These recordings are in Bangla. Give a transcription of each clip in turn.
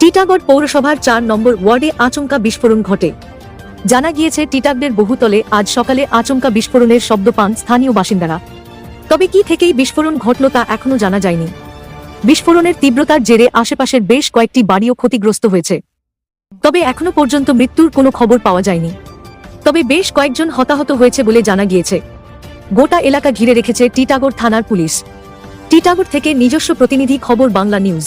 টিটাগড় পৌরসভার চার নম্বর ওয়ার্ডে আচমকা বিস্ফোরণ ঘটে। জানা গিয়েছে, টিটাগড়ের বহুতলে আজ সকালে আচমকা বিস্ফোরণের শব্দ পান স্থানীয় বাসিন্দারা। তবে কি থেকেই বিস্ফোরণ ঘটল তা এখনও জানা যায়নি। বিস্ফোরণের তীব্রতার জেরে আশেপাশের বেশ কয়েকটি বাড়িও ক্ষতিগ্রস্ত হয়েছে। তবে এখনও পর্যন্ত মৃত্যুর কোনো খবর পাওয়া যায়নি। তবে বেশ কয়েকজন হতাহত হয়েছে বলে জানা গিয়েছে। গোটা এলাকা ঘিরে রেখেছে টিটাগড় থানার পুলিশ। টিটাগড় থেকে নিজস্ব প্রতিনিধি খবর বাংলা নিউজ।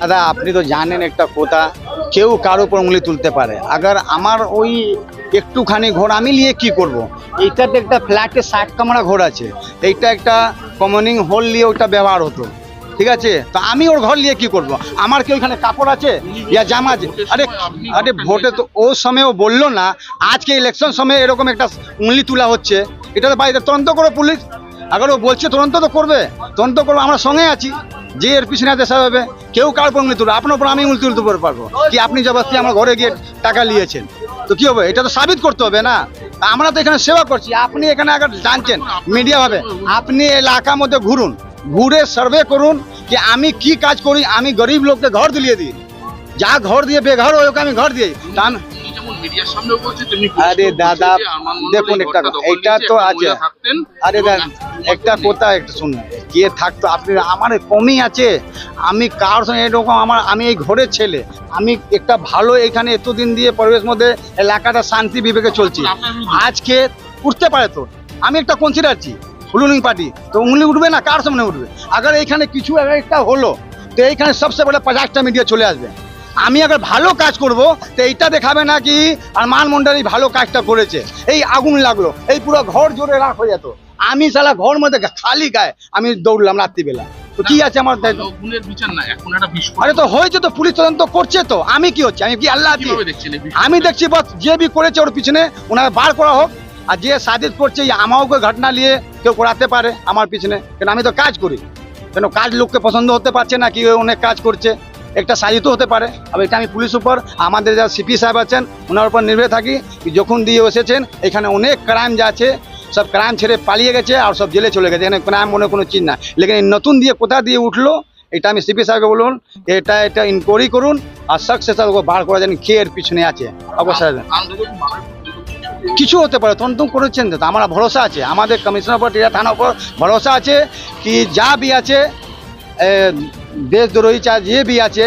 দাদা, আপনি তো জানেন একটা কথা, কেউ কারও উপর উঙ্গলি তুলতে পারে। আগার আমার ওই একটুখানি ঘর, আমি নিয়ে কি করব। এইটাতে একটা ফ্ল্যাটে ষাট কামড়া ঘর আছে। এইটা একটা কমনিং হল নিয়ে ওটা ব্যবহার হতো। ঠিক আছে? তো আমি ওর ঘর নিয়ে কি করব। আমার কি ওইখানে কাপড় আছে? ইয়া জামা আছে? আরে আরে ভোটে তো ও সময় ও বলল না, আজকে ইলেকশন সময় এরকম একটা উঙ্গলি তোলা হচ্ছে। এটা তো বাড়িতে তদন্ত করো পুলিশ। আবার ও বলছে, তদন্ত তো করবে। তদন্ত করব, আমরা সঙ্গে আছি। যে এর পিছনে আছে হবে কেউ কার উপর তুলবে? আপনার উপর আমি উঙ্গলি তুলতে পার- পারব। কি আপনি জবরদস্তি আমার ঘরে গিয়ে টাকা নিয়েছেন তো কি হবে? এটা তো সাবিত করতে হবে না। আমরা তো এখানে সেবা করছি। আপনি এখানে আগে জানছেন মিডিয়া ভাবে আপনি এলাকার মধ্যে ঘুরুন। ঘুরে সার্ভে করুন যে আমি কি কাজ করি, আমি গরিব লোককে ঘর দিলিয়ে দিই। যা ঘর দিয়ে বেঘর ওকে আমি ঘর দিই। মিডিয়ার সামনে বলছে আরে দাদা, দেখুন একটা এইটা তো আছে। আরে এখন একটা কথা একটু শুনুন কে থাকতো আপনি আমার কমই আছে আমি কার সঙ্গে এরকম আমার আমি এই ঘরের ছেলে আমি একটা ভালো এখানে এতদিন দিয়ে পরিবেশ মধ্যে এলাকাটা শান্তি বিবেকে চলছি। আজকে উঠতে পারে তো আমি একটা কনসিডারছি রুলিং পার্টি তো উঙ্গলি উঠবে না কার সামনে উঠবে? আগার এইখানে কিছু একটা হলো তো এইখানে সবচেয়ে বড় পঞ্চাশটা মিডিয়া চলে আসবে। আমি আগে ভালো কাজ করব তো এইটা দেখাবে না কি আর মান মন্ডল এই ভালো কাজটা করেছে। এই আগুন লাগল এই পুরো ঘর জোরে রাখ হয়ে যেত। আমি সালা ঘর মধ্যে খালি গায়ে আমি দৌড়লাম রাত্রিবেলা। তো কি আছে আমার আরে তো হয়েছে তো পুলিশ তদন্ত করছে তো। আমি কি হচ্ছে? আমি কি আল্লাহ? আমি দেখছি বাস যে বি করেছে ওর পিছনে ওনাকে বার করা হোক। আর যে সাজিদ করছে এই আমাকে ঘটনা নিয়ে কেউ করাতে পারে আমার পিছনে। কেন আমি তো কাজ করি। কেন কাজ লোককে পছন্দ হতে পারছে না কি অনেক কাজ করছে। একটা সাজিত হতে পারে। আর এটা আমি পুলিশ উপর, আমাদের যা সিপি সাহেব আছেন ওনার উপর নির্ভর থাকি যখন দিয়ে এসেছেন, এখানে অনেক ক্রাইম যা আছে, সব ক্রাইম ছেড়ে পালিয়ে গেছে আর সব জেলে চলে গেছে। এখানে ক্রাইম মনে কোনো চিন্তা না লেকিন এই নতুন দিয়ে কোথা দিয়ে উঠল, এটা আমি সিপি সাহেবকে বলুন, এটা এটা ইনকোয়ারি করুন, আর সাকসেস বার করা জানি কে এর পিছনে আছে। অবশ্যই কিছু হতে পারে, তখন তদন্ত করেছেন তো আমার ভরসা আছে। আমাদের কমিশনার উপর টিয়া থানার উপর ভরসা আছে, কি যা বি আছে দেশদ্রোহী চা যে বি আছে।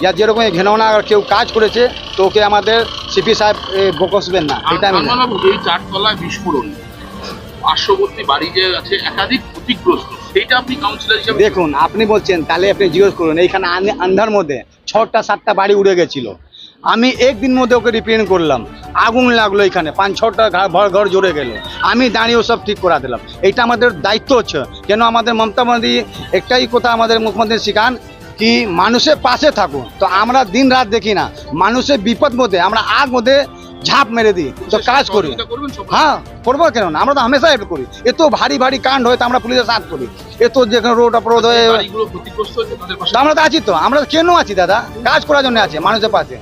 যা যেরকম ঘেনৌনা আর কেউ কাজ করেছে তো ওকে আমাদের সিপি সাহেব বকসবেন না এটা আমি এই চারতলায় বিস্ফোরণ পার্শ্ববর্তী বাড়ি যে আছে একাধিক ক্ষতিগ্রস্ত সেইটা আপনি কাউন্সিলর হিসেবে দেখুন আপনি বলছেন তাহলে আপনি জিজ্ঞেস করুন এইখানে আন- আন্ধার মধ্যে ছটা সাতটা বাড়ি উড়ে গেছিল। আমি একদিন মধ্যে ওকে রিপেয়ারিং করলাম। আগুন লাগল এখানে পাঁচ ছটা ঘর ঘর জুড়ে গেল। আমি দাঁড়িয়ে সব ঠিক করা দিলাম। এটা আমাদের দায়িত্ব হচ্ছে। কেন আমাদের মমতা বন্দি একটাই কথা আমাদের মুখ্যমন্ত্রী শিখান কি মানুষের পাশে থাকুন। তো আমরা দিন রাত দেখি না মানুষের বিপদ মধ্যে আমরা আগ মধ্যে ঝাঁপ মেরে দিই। তো কাজ করি। হ্যাঁ করব কেন না? আমরা তো হামেশা হেল্প করি। এত ভারী ভারী কাণ্ড হয় তো আমরা পুলিশের সাথ করি। এত যেখানে রোড অপরোধ হয়ে আমরা তো আছি তো। আমরা কেন আছি দাদা? কাজ করার জন্য আছি মানুষের পাশে।